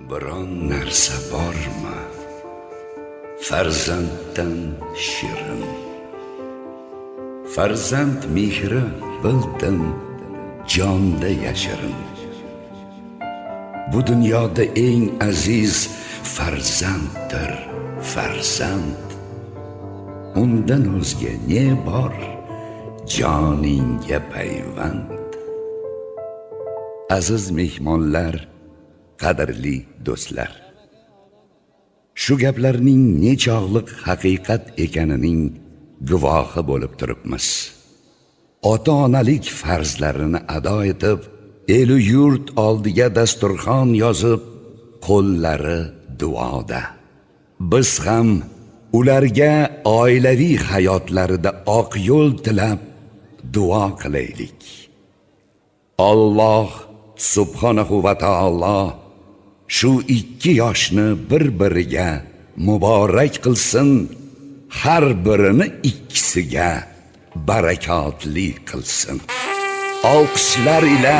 biron narsa bormi? Farzanddan shirin. Farzand mehri bildim jonda yashirin. Bu dunyoda eng aziz farzanddir farzand. Undan o'zga ne bor? Joningga payvand. Aziz mehmonlar qadrli do'stlar. Shu gaplarning nechog'liq haqiqat ekanining guvohi bo'lib turibmiz. Ota onalik farzlarini ado etib elu yurt oldiga dasturxon yozib qo'llari duoda. Biz ham ularga oilaviy hayotlarida oq yo'l tilab duo qilaylik. Alloh subhanahu va taolo shu ikki yoshni bir-biriga muborak qilsin, har birini ikkisiga barakotli qilsin. Olqishlar ila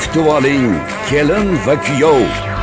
kutib oling kelin va kuyov.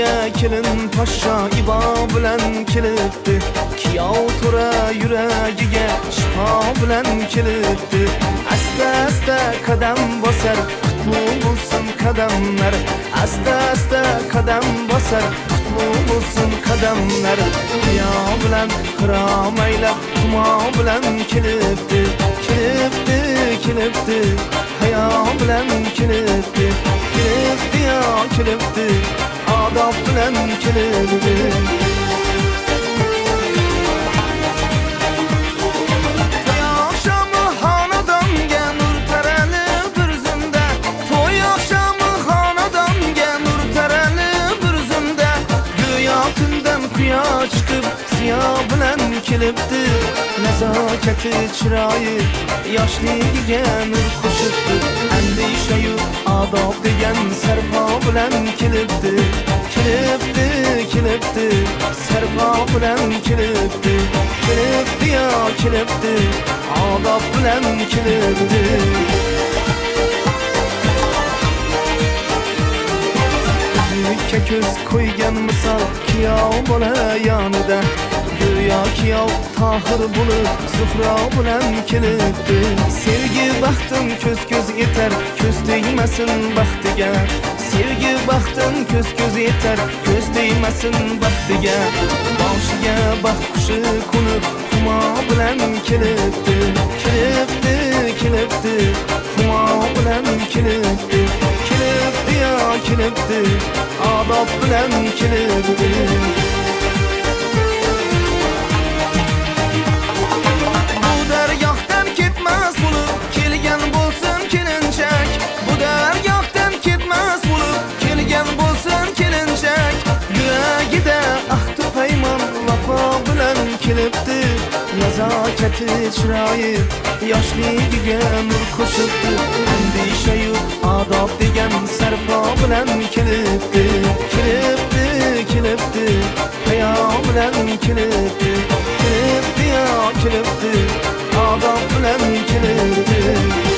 Yavruga kelin poshsho ibo bilan kelibdi Kiyov to'ra yuragiga shifo bilan kelibdi Asta asta qadam bosar qutlu bo'lsin qadamlar Asta asta qadam bosar qutlu bo'lsin qadamlar Qiyo bilan qiromaylab humo bilan kelibdi Kelibdi kelibdi hayo bilan kelibdi Kelibdi yo kelibdi bilan kelibdi To'y oqshomi xonadonga nur taralib bir zumda To'y odob degan sarpo bilan kelibdi Kelibdi, kelibdi, sarpo bilan kelibdi Kelibdi yo kelibdi, odob bilan kelibdi ko'z qo'ygan misol kuyov bola yonida Kuyov tohir bo'lib Zuhro bilan kelibdi Sevgi baxtim ko'z ko'z yetar Ko'z tegmasin baxtiga Sevgi baxtim ko'z ko'z yetar Ko'z tegmasin baxtiga Boshiga baxt qushi qo'nib Humo bilan kelibdi Kelibdi, kelibdi Humo bilan kelibdi Kelibdi yo kelibdi Odob bilan kelibdi Nazokati chiroyi yoshligiga nur qo'shibdi Andishayu odob degan sarpo bilan kelibdi Kelibdi, kelibdi hayo bilan kelibdi Kelibdi yo kelibdi odob bilan kelibdi